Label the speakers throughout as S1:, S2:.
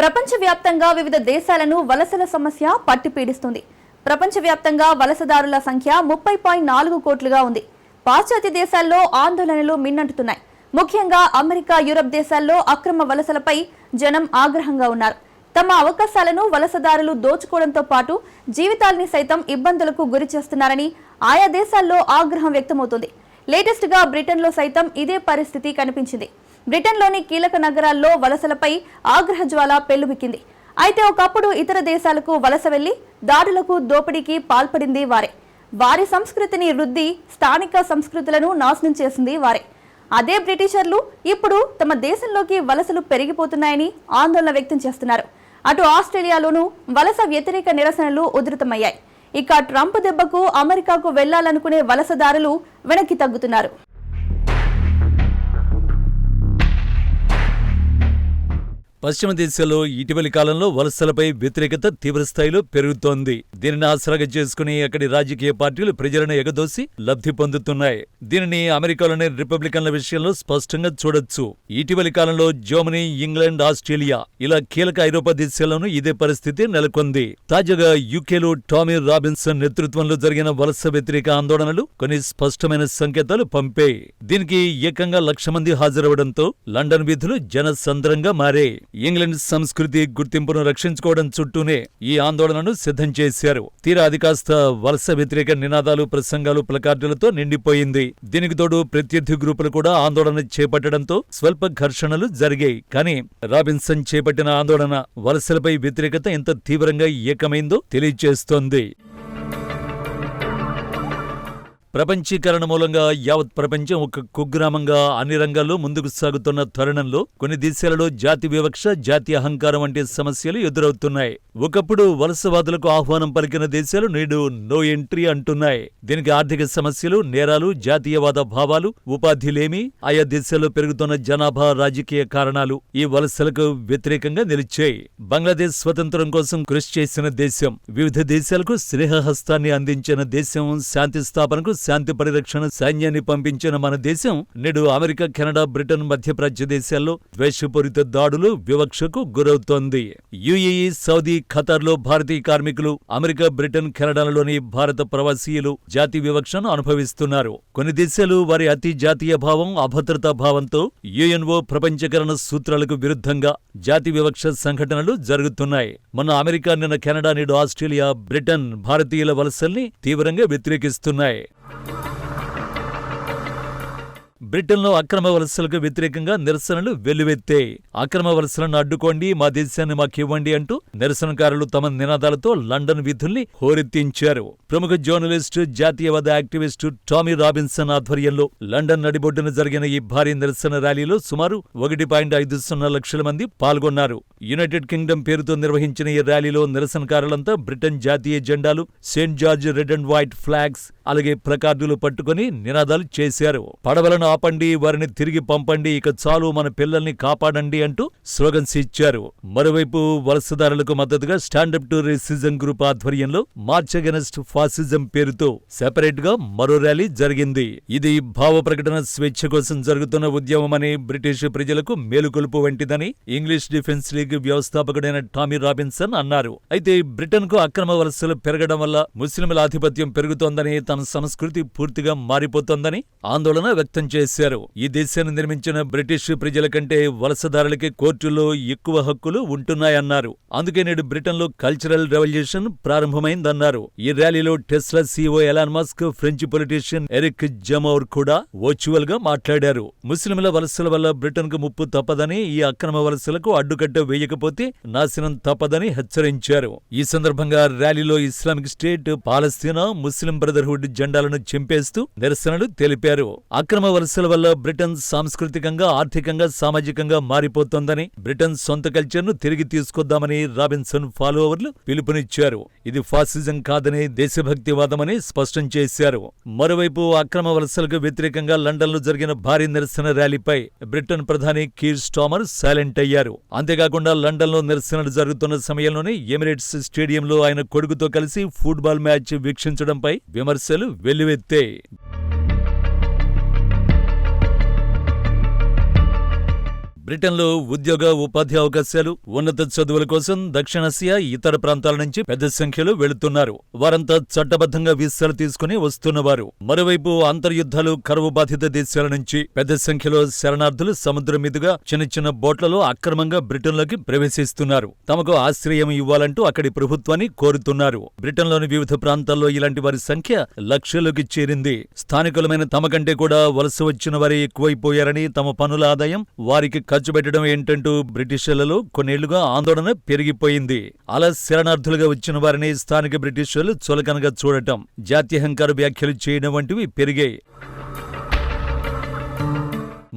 S1: ప్రపంచవ్యాప్తంగా వివిధ దేశాలను వలసల సమస్య పట్టి పీడిస్తుంది ప్రపంచవ్యాప్తంగా వలసదారుల సంఖ్య ముప్పై పాయింట్ నాలుగు కోట్లుగా ఉంది. పాశ్చాత్య దేశాల్లో ఆందోళనలు మిన్నంటుతున్నాయి. ముఖ్యంగా అమెరికా యూరప్ దేశాల్లో అక్రమ వలసలపై జనం ఆగ్రహంగా ఉన్నారు. తమ అవకాశాలను వలసదారులు దోచుకోవడంతో పాటు జీవితాల్ని సైతం ఇబ్బందులకు గురి చేస్తున్నారని ఆయా దేశాల్లో ఆగ్రహం వ్యక్తమవుతుంది. లేటెస్ట్గా బ్రిటన్లో సైతం ఇదే పరిస్థితి కనిపించింది. బ్రిటన్లోని కీలక నగరాల్లో వలసలపై ఆగ్రహ జ్వాల పెల్లుబిక్కింది. అయితే ఒకప్పుడు ఇతర దేశాలకు వలస వెళ్ళి దాడులకు దోపిడీకి పాల్పడింది వారే. వారి సంస్కృతిని రుద్ది స్థానిక సంస్కృతులను నాశనం చేసింది వారే. అదే బ్రిటిషర్లు ఇప్పుడు తమ దేశంలోకి వలసలు పెరిగిపోతున్నాయని ఆందోళన వ్యక్తం చేస్తున్నారు. అటు ఆస్ట్రేలియాలోనూ వలస వ్యతిరేక నిరసనలు ఉధృతమయ్యాయి. ఇక ట్రంప్ దెబ్బకు అమెరికాకు వెళ్ళాలనుకునే వలసదారులు వెనక్కి తగ్గుతున్నారు.
S2: పశ్చిమ దేశాల్లో ఇటీవలి కాలంలో వలసలపై వ్యతిరేకత తీవ్రస్థాయిలో పెరుగుతోంది. దీనిని ఆసరాగా చేసుకుని అక్కడి రాజకీయ పార్టీలు ప్రజలను ఎగదోసి లబ్ధి పొందుతున్నాయి. దీనిని అమెరికాలోని రిపబ్లికన్ల విషయంలో స్పష్టంగా చూడొచ్చు. ఇటీవలి కాలంలో జర్మనీ ఇంగ్లాండ్ ఆస్ట్రేలియా ఇలా కీలక ఐరోపా దేశాల్లోనూ ఇదే పరిస్థితి నెలకొంది. తాజాగా యూకేలో టామీ రాబిన్సన్ నేతృత్వంలో జరిగిన వలస వ్యతిరేక ఆందోళనలు కొన్ని స్పష్టమైన సంకేతాలు పంపాయి. దీనికి ఏకంగా లక్ష మంది హాజరవడంతో లండన్ వీధులు జనసంద్రంగా మారాయి. ఇంగ్లాండ్ సంస్కృతి గుర్తింపును రక్షించుకోవడం చుట్టూనే ఈ ఆందోళనను సిద్ధం చేశారు. తీరా అది కాస్త వలస వ్యతిరేక నినాదాలు ప్రసంగాలు ప్లకార్డులతో నిండిపోయింది. దీనికి తోడు ప్రత్యర్థి గ్రూపులు కూడా ఆందోళన చేపట్టడంతో స్వల్ప ఘర్షణలు జరిగాయి. కానీ రాబిన్సన్ చేపట్టిన ఆందోళన వలసలపై వ్యతిరేకత ఎంత తీవ్రంగా ఏకమైందో తెలియజేస్తోంది. ప్రపంచీకరణ మూలంగా యావత్ ప్రపంచం ఒక కుగ్రామంగా అన్ని రంగాల్లో ముందుకు సాగుతున్న తరుణంలో కొన్ని దేశాలలో జాతి వివక్ష జాతి అహంకారం వంటి సమస్యలు ఎదురవుతున్నాయి. ఒకప్పుడు వలసవాదులకు ఆహ్వానం పలికిన దేశాలు నేడు నో ఎంట్రీ అంటున్నాయి. దీనికి ఆర్థిక సమస్యలు నేరాలు జాతీయవాద భావాలు ఉపాధిలేమి ఆయా దేశాల్లో పెరుగుతున్న జనాభా రాజకీయ కారణాలు ఈ వలసలకు వ్యతిరేకంగా నిలిచాయి. బంగ్లాదేశ్ స్వతంత్రం కోసం కృషి చేసిన దేశం వివిధ దేశాలకు స్నేహహస్తాన్ని అందించిన దేశం శాంతి స్థాపనకు శాంతి పరిరక్షణ సైన్యాన్ని పంపించిన మన దేశం నేడు అమెరికా కెనడా బ్రిటన్ మధ్యప్రాచ్య దేశాల్లో ద్వేషపూరిత దాడులు వివక్షకు గురవుతోంది. యుఏఈ సౌదీ ఖతార్లో భారతీయ కార్మికులు అమెరికా బ్రిటన్ కెనడాలలోని భారత ప్రవాసీయులు జాతి వివక్షను అనుభవిస్తున్నారు. కొన్ని దేశాలు వారి అతి జాతీయ భావం అభద్రతా భావంతో యుఎన్ఓ ప్రపంచకరణ సూత్రాలకు విరుద్ధంగా జాతి వివక్ష సంఘటనలు జరుగుతున్నాయి. మొన్న అమెరికా నిన్న కెనడా నేడు ఆస్ట్రేలియా బ్రిటన్ భారతీయుల వలసల్ని తీవ్రంగా వ్యతిరేకిస్తున్నాయి. బ్రిటన్లో అక్రమ వలసలకు వ్యతిరేకంగా నిరసనలు వెల్లువెత్తాయి అక్రమ వలసలను అడ్డుకోండి మా దేశాన్ని మాకివ్వండి అంటూ నిరసనకారులు తమ నినాదాలతో లండన్ విధుల్ని హోరెత్తించారు. ప్రముఖ జర్నలిస్టు జాతీయవాద యాక్టివిస్టు టామీ రాబిన్సన్ ఆధ్వర్యంలో లండన్ నడిబొడ్డున జరిగిన ఈ భారీ నిరసన ర్యాలీలో సుమారు ఒకటి పాయింట్ ఐదు సున్నా లక్షల మంది పాల్గొన్నారు. యునైటెడ్ కింగ్డమ్ పేరుతో నిర్వహించిన ఈ ర్యాలీలో నిరసనకారులంతా బ్రిటన్ జాతీయ జెండాలు Saint George red and white flags అలాగే ప్లకార్డులు పట్టుకుని నినాదాలు చేశారు. పడవలను ఆపండి వారిని తిరిగి పంపండి ఇక చాలు మన పిల్లల్ని కాపాడండి అంటూ స్లోగన్స్ ఇచ్చారు. మరోవైపు వలసదారులకు మద్దతుగా stand up to racism group ఆధ్వర్యంలో మార్చ్ అగెనెస్ట్ ఫాసిజం పేరుతో సెపరేట్గా మరో ర్యాలీ జరిగింది. ఇది భావ ప్రకటన స్వేచ్ఛ కోసం జరుగుతున్న ఉద్యమమని బ్రిటిష్ ప్రజలకు మేలుకొలుపు వంటిదని ఇంగ్లీష్ డిఫెన్స్ లీగ్ వ్యవస్థాపకుడైన టామీ రాబిన్సన్ అన్నారు. అయితే బ్రిటన్కు అక్రమ వలసలు పెరగడం వల్ల ముస్లింల ఆధిపత్యం పెరుగుతోందని తన సంస్కృతి పూర్తిగా మారిపోతోందని ఆందోళన వ్యక్తం చేశారు. ఈ దేశాన్ని నిర్మించిన బ్రిటిష్ ప్రజల కంటే వలసదారులకి కోర్టుల్లో ఎక్కువ హక్కులు ఉంటున్నాయన్నారు. అందుకే నేడు బ్రిటన్లో కల్చరల్ రెవల్యూషన్ ప్రారంభమైందన్నారు. ఈ ర్యాలీలో Tesla CEO Elon Musk French politician Eric Zemmour కూడా వర్చువల్గా మాట్లాడారు. ముస్లింల వలసల వల్ల బ్రిటన్కు ముప్పు తప్పదని ఈ అక్రమ వలసలకు అడ్డుకట్ట వేయకపోతే నాశనం తప్పదని హెచ్చరించారు. ఈ సందర్భంగా ర్యాలీలో ఇస్లామిక్ స్టేట్ పాలస్తీనా ముస్లిం బ్రదర్హుడ్ జెండాలను చింపేస్తూ నిరసనలు తెలిపారు. అక్రమ వలసల వల్ల బ్రిటన్ సాంస్కృతికంగా ఆర్థికంగా సామాజికంగా మారిపోతోందని బ్రిటన్ సొంత కల్చర్ను తిరిగి తీసుకొద్దామని రాబిన్సన్ ఫాలోవర్లు పిలుపునిచ్చారు. ఇది ఫాసిజం కాదని దేశభక్తివాదమని స్పష్టం చేశారు. మరోవైపు అక్రమ వలసలకు వ్యతిరేకంగా లండన్లో జరిగిన భారీ నిరసన ర్యాలీపై బ్రిటన్ ప్రధాని కీర్ స్టామర్ సైలెంట్ అయ్యారు. అంతేకాకుండా లండన్లో నిరసనలు జరుగుతున్న సమయంలోనే ఎమిరేట్స్ స్టేడియంలో ఆయన కొడుకుతో కలిసి ఫుట్బాల్ మ్యాచ్ వీక్షించడంపై విమర్శ సమస్యలు వెల్లువెత్తే బ్రిటన్లో ఉద్యోగ ఉపాధి అవకాశాలు ఉన్నత చదువుల కోసం దక్షిణాసియా ఇతర ప్రాంతాల నుంచి పెద్ద సంఖ్యలో వెళుతున్నారు. వారంతా చట్టబద్ధంగా వీసాలు తీసుకుని వస్తున్నవారు. మరోవైపు అంతర్యుద్ధాలు కరువు బాధిత దేశాల నుంచి పెద్ద సంఖ్యలో శరణార్థులు సముద్రం మీదుగా చిన్న చిన్న బోట్లలో అక్రమంగా బ్రిటన్లోకి ప్రవేశిస్తున్నారు. తమకు ఆశ్రయం ఇవ్వాలంటూ అక్కడి ప్రభుత్వాన్ని కోరుతున్నారు. బ్రిటన్లోని వివిధ ప్రాంతాల్లో ఇలాంటి వారి సంఖ్య లక్షల్లోకి చేరింది. స్థానికులమైన తమ కంటే కూడా వలస వచ్చిన వారే ఎక్కువైపోయారని తమ పనుల ఆదాయం వారికి ఖర్చు పెట్టడం ఏంటంటూ బ్రిటిషర్లలో కొన్నేళ్ళుగా ఆందోళన పెరిగిపోయింది. అలా శరణార్థులుగా వచ్చిన వారిని స్థానిక బ్రిటిషర్లు చులకనగా చూడటం జాత్యహంకార వ్యాఖ్యలు చేయడం వంటివి పెరిగాయి.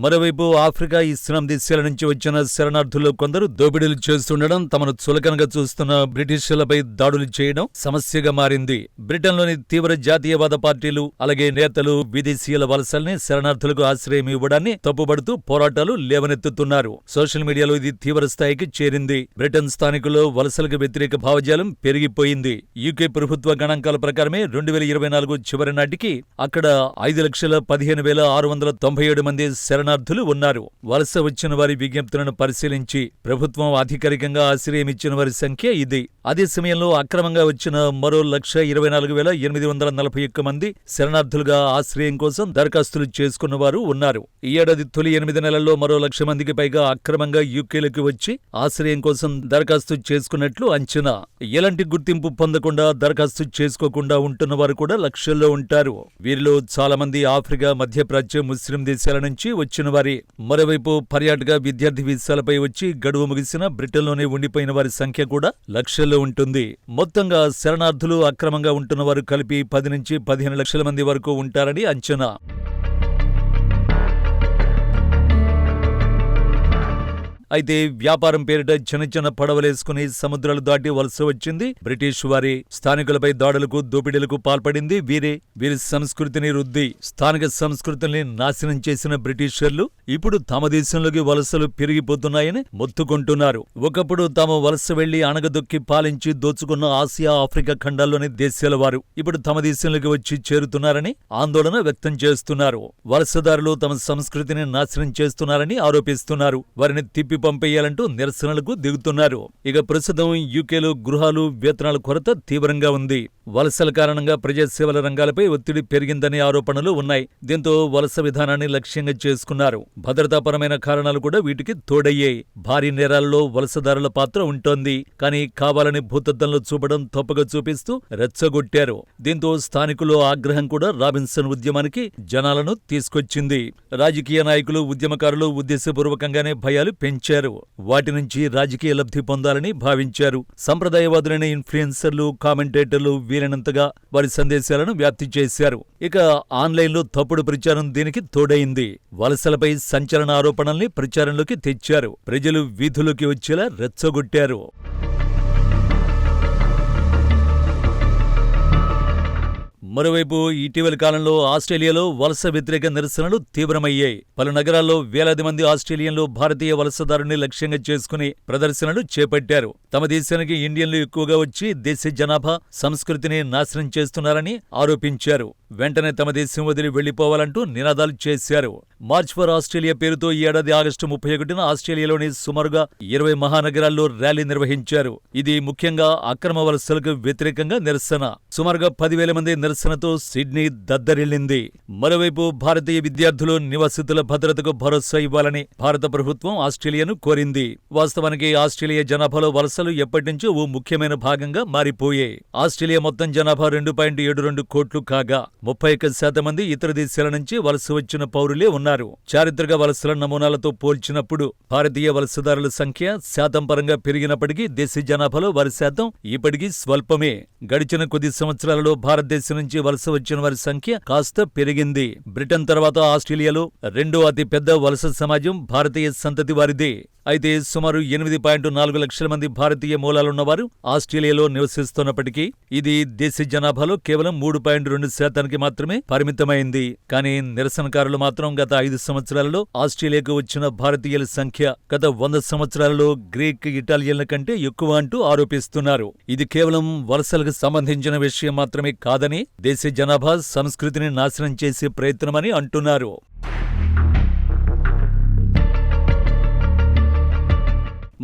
S2: మరోవైపు ఆఫ్రికా ఇస్లాం దేశాల నుంచి వచ్చిన శరణార్థులు కొందరు దోపిడీలు చేస్తుండడం తమను చులకనగా చూస్తున్న బ్రిటిషులపై దాడులు చేయడం సమస్యగా మారింది. బ్రిటన్లోని తీవ్ర జాతీయవాద పార్టీలు అలాగే నేతలు విదేశీయుల వలసల్ని శరణార్థులకు ఆశ్రయం ఇవ్వడాన్ని తప్పుబడుతూ పోరాటాలు లేవనెత్తుతున్నారు. సోషల్ మీడియాలో ఇది తీవ్ర స్థాయికి చేరింది. బ్రిటన్ స్థానికుల్లో వలసలకు వ్యతిరేక భావజాలం పెరిగిపోయింది. యూకే ప్రభుత్వ గణాంకాల ప్రకారమే రెండు వేల ఇరవై నాలుగు చివరి నాటికి అక్కడ ఐదు లక్షల పదిహేను వేల ఆరు వందల తొంభై ఏడు మంది శరణ శరణార్థులు ఉన్నారు. వలస వచ్చిన వారి విజ్ఞప్తులను పరిశీలించి ప్రభుత్వం అధికారికంగా ఆశ్రయం ఇచ్చిన వారి సంఖ్య ఇది. అదే సమయంలో అక్రమంగా వచ్చిన మరో లక్ష ఇరవై నాలుగు వేల ఎనిమిది వందల నలభై ఒక్క మంది శరణార్థులుగా ఆశ్రయం కోసం దరఖాస్తులు చేసుకున్న వారు ఉన్నారు. ఈ ఏడాది తొలి ఎనిమిది నెలల్లో మరో లక్ష మందికి పైగా అక్రమంగా యూకేలోకి వచ్చి ఆశ్రయం కోసం దరఖాస్తు చేసుకున్నట్లు అంచనా. ఎలాంటి గుర్తింపు పొందకుండా దరఖాస్తు చేసుకోకుండా ఉంటున్న వారు కూడా లక్షల్లో ఉంటారు. వీరిలో చాలా మంది ఆఫ్రికా మధ్యప్రాచ్య ముస్లిం దేశాల నుంచి వచ్చిన వారి మరోవైపు పర్యాటక విద్యార్థి వీసాలపై వచ్చి గడువు ముగిసిన బ్రిటన్లోనే ఉండిపోయిన వారి సంఖ్య కూడా లక్షల్లో ఉంటుంది. మొత్తంగా శరణార్థులు అక్రమంగా ఉంటున్న వారు కలిపి పది నుంచి పదిహేను లక్షల మంది వరకు ఉంటారని అంచనా. అయితే వ్యాపారం పేరిట చిన్న చిన్న పడవలేసుకుని సముద్రాలు దాటి వలస వచ్చింది. బ్రిటిష్ వారి స్థానికులపై దాడులకు దోపిడీలకు పాల్పడింది. వీరే వీరి సంస్కృతిని రుద్ది స్థానిక సంస్కృతిని నాశనం చేసిన బ్రిటిషర్లు ఇప్పుడు తమ దేశంలోకి వలసలు పెరిగిపోతున్నాయని మొత్తుకుంటున్నారు. ఒకప్పుడు తాము వలస వెళ్ళి అణగదొక్కి పాలించి దోచుకున్న ఆసియా ఆఫ్రికా ఖండాల్లోని దేశాల వారు ఇప్పుడు తమ దేశంలోకి వచ్చి చేరుతున్నారని ఆందోళన వ్యక్తం చేస్తున్నారు. వలసదారులు తమ సంస్కృతిని నాశనం చేస్తున్నారని ఆరోపిస్తున్నారు. వారిని తిప్పి పంపేయాలంటూ నిరసనలకు దిగుతున్నారు. ఇక ప్రస్తుతం యూకేలో గృహాలు వేతనాల కొరత తీవ్రంగా ఉంది. వలసల కారణంగా ప్రజాసేవల రంగాలపై ఒత్తిడి పెరిగిందనే ఆరోపణలు ఉన్నాయి. దీంతో వలస విధానాన్ని లక్ష్యంగా చేసుకున్నారు. భద్రతాపరమైన కారణాలు కూడా వీటికి తోడయ్యాయి. భారీ నేరాల్లో వలసదారుల పాత్ర ఉంటోంది. కానీ కావాలని భూతత్వంలో చూపడం తప్పుగా చూపిస్తూ రెచ్చగొట్టారు. దీంతో స్థానికులు ఆగ్రహం కూడా రాబిన్సన్ ఉద్యమానికి జనాలను తీసుకొచ్చింది. రాజకీయ నాయకులు ఉద్యమకారులు ఉద్దేశపూర్వకంగానే భయాలు పెంచారు. వాటి నుంచి రాజకీయ లబ్ధి పొందాలని భావించారు. సంప్రదాయవాదులైన ఇన్ఫ్లుయెన్సర్లు కామెంటేటర్లు వీలైనంతగా వారి సందేశాలను వ్యాప్తి చేశారు. ఇక ఆన్లైన్లో తప్పుడు ప్రచారం దీనికి తోడైంది. వలసలపై సంచలన ఆరోపణల్ని ప్రచారంలోకి తెచ్చారు. ప్రజలు వీధులకి వచ్చేలా రెచ్చగొట్టారు. మరోవైపు ఇటీవలి కాలంలో ఆస్ట్రేలియాలో వలస వ్యతిరేక నిరసనలు తీవ్రమయ్యాయి. పలు నగరాల్లో వేలాది మంది ఆస్ట్రేలియన్లు భారతీయ వలసదారుని లక్ష్యంగా చేసుకుని ప్రదర్శనలు చేపట్టారు. తమ దేశానికి ఇండియన్లు ఎక్కువగా వచ్చి దేశ జనాభా సంస్కృతిని నాశనం చేస్తున్నారని ఆరోపించారు. వెంటనే తమ దేశం వదిలి వెళ్ళిపోవాలంటూ నినాదాలు చేశారు. మార్చ్ ఫర్ ఆస్ట్రేలియా పేరుతో ఈ ఏడాది ఆగస్టు ముప్పై ఒకటిన ఆస్ట్రేలియాలోని సుమారుగా ఇరవై మహానగరాల్లో ర్యాలీ నిర్వహించారు. ఇది ముఖ్యంగా అక్రమ వలసలకు వ్యతిరేకంగా నిరసన. సుమారుగా పదివేల మంది నిరసనతో సిడ్నీ దద్దరిల్లింది. మరోవైపు భారతీయ విద్యార్థులు నివాసితుల భద్రతకు భరోసా ఇవ్వాలని భారత ప్రభుత్వం ఆస్ట్రేలియాను కోరింది. వాస్తవానికి ఆస్ట్రేలియా జనాభాలో వలసలు ఎప్పటినుంచో ఓ ముఖ్యమైన భాగంగా మారిపోయాయి. ఆస్ట్రేలియా మొత్తం జనాభా రెండు పాయింట్ ఏడు రెండు కోట్లు కాగా ముప్పై ఒక్క శాతం మంది ఇతర దేశాల నుంచి వలస వచ్చిన పౌరులే ఉన్నారు. చారిత్రక వలసల నమూనాలతో పోల్చినప్పుడు భారతీయ వలసదారుల సంఖ్య శాతం పరంగా పెరిగినప్పటికీ దేశ జనాభాలో వారి శాతం ఇప్పటికీ స్వల్పమే. గడిచిన కొద్ది సంవత్సరాలలో భారతదేశం నుంచి వలస వచ్చిన వారి సంఖ్య కాస్త పెరిగింది. బ్రిటన్ తర్వాత ఆస్ట్రేలియాలో రెండో అతిపెద్ద వలస సమాజం భారతీయ సంతతి వారిదే. అయితే సుమారు ఎనిమిది పాయింట్ నాలుగు లక్షల మంది భారతీయ మూలాలున్నవారు ఆస్ట్రేలియాలో నివసిస్తున్నప్పటికీ ఇది దేశ జనాభాలో కేవలం మూడు పాయింట్ రెండు శాతానికి మాత్రమే పరిమితమైంది. కానీ నిరసనకారులు మాత్రం గత ఐదు సంవత్సరాలలో ఆస్ట్రేలియాకు వచ్చిన భారతీయుల సంఖ్య గత వంద సంవత్సరాలలో గ్రీక్ ఇటాలియన్ల కంటే ఎక్కువ అంటూ ఆరోపిస్తున్నారు. ఇది కేవలం వలసలకు సంబంధించిన విషయం మాత్రమే కాదని దేశ జనాభా సంస్కృతిని నాశనం చేసే ప్రయత్నమని అంటున్నారు.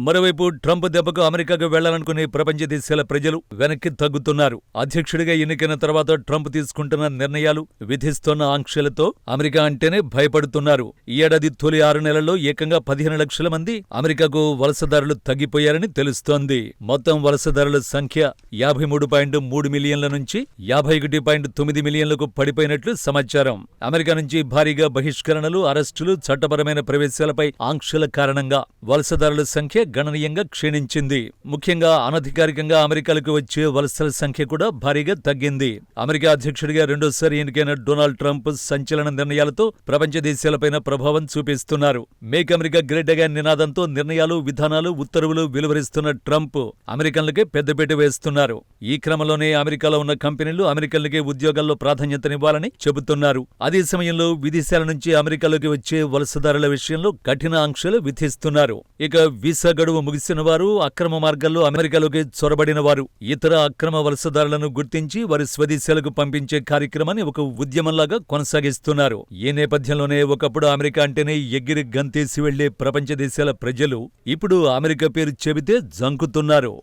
S2: మరోవైపు ట్రంప్ దెబ్బకు అమెరికాకు వెళ్ళాలనుకునే ప్రపంచ దేశాల ప్రజలు వెనక్కి తగ్గుతున్నారు. అధ్యక్షుడిగా ఎన్నికైన తర్వాత ట్రంప్ తీసుకుంటున్న నిర్ణయాలు విధిస్తున్న ఆంక్షలతో అమెరికా అంటేనే భయపడుతున్నారు. ఈ ఏడాది తొలి ఆరు నెలల్లో ఏకంగా పదిహేను లక్షల మంది అమెరికాకు వలసదారులు తగ్గిపోయారని తెలుస్తోంది. మొత్తం వలసదారుల సంఖ్య యాభై మూడు పాయింట్ మూడు మిలియన్ల నుంచి యాభై ఒకటి పాయింట్ తొమ్మిది మిలియన్లకు పడిపోయినట్లు సమాచారం. అమెరికా నుంచి భారీగా బహిష్కరణలు అరెస్టులు చట్టపరమైన ప్రవేశాలపై ఆంక్షల కారణంగా వలసదారుల సంఖ్య గణనీయంగా క్షీణించింది. ముఖ్యంగా అనధికారికంగా అమెరికాలకు వచ్చే వలసల సంఖ్య కూడా భారీగా తగ్గింది. అమెరికా అధ్యక్షుడిగా రెండోసారి ఎన్నికైన డొనాల్డ్ ట్రంప్ సంచలన నిర్ణయాలతో ప్రపంచ దేశాలపైన ప్రభావం చూపిస్తున్నారు. మేక్ అమెరికా గ్రేట్ అగా నినాదంతో నిర్ణయాలు విధానాలు ఉత్తర్వులు వెలువరిస్తున్న ట్రంప్ అమెరికన్లకే పెద్దపీట వేస్తున్నారు. ఈ క్రమంలోనే అమెరికాలో ఉన్న కంపెనీలు అమెరికన్లకే ఉద్యోగాల్లో ప్రాధాన్యతనివ్వాలని చెబుతున్నారు. అదే సమయంలో విదేశాల నుంచి అమెరికాలోకి వచ్చే వలసదారుల విషయంలో కఠిన ఆంక్షలు విధిస్తున్నారు. ఇక వీసా గడువు ముగిసిన వారు అక్రమ మార్గాల్లో అమెరికాలోకి చొరబడిన వారు. ఇతర అక్రమ వలసదారులను గుర్తించి వారి స్వదేశాలకు పంపించే కార్యక్రమాన్ని ఒక ఉద్యమంలాగా కొనసాగిస్తున్నారు. ఈ నేపథ్యంలోనే ఒకప్పుడు అమెరికా అంటేనే ఎగిరి గంతేసి వెళ్ళే ప్రపంచ దేశాల ప్రజలు ఇప్పుడు అమెరికా పేరు చెబితే జంకుతున్నారు.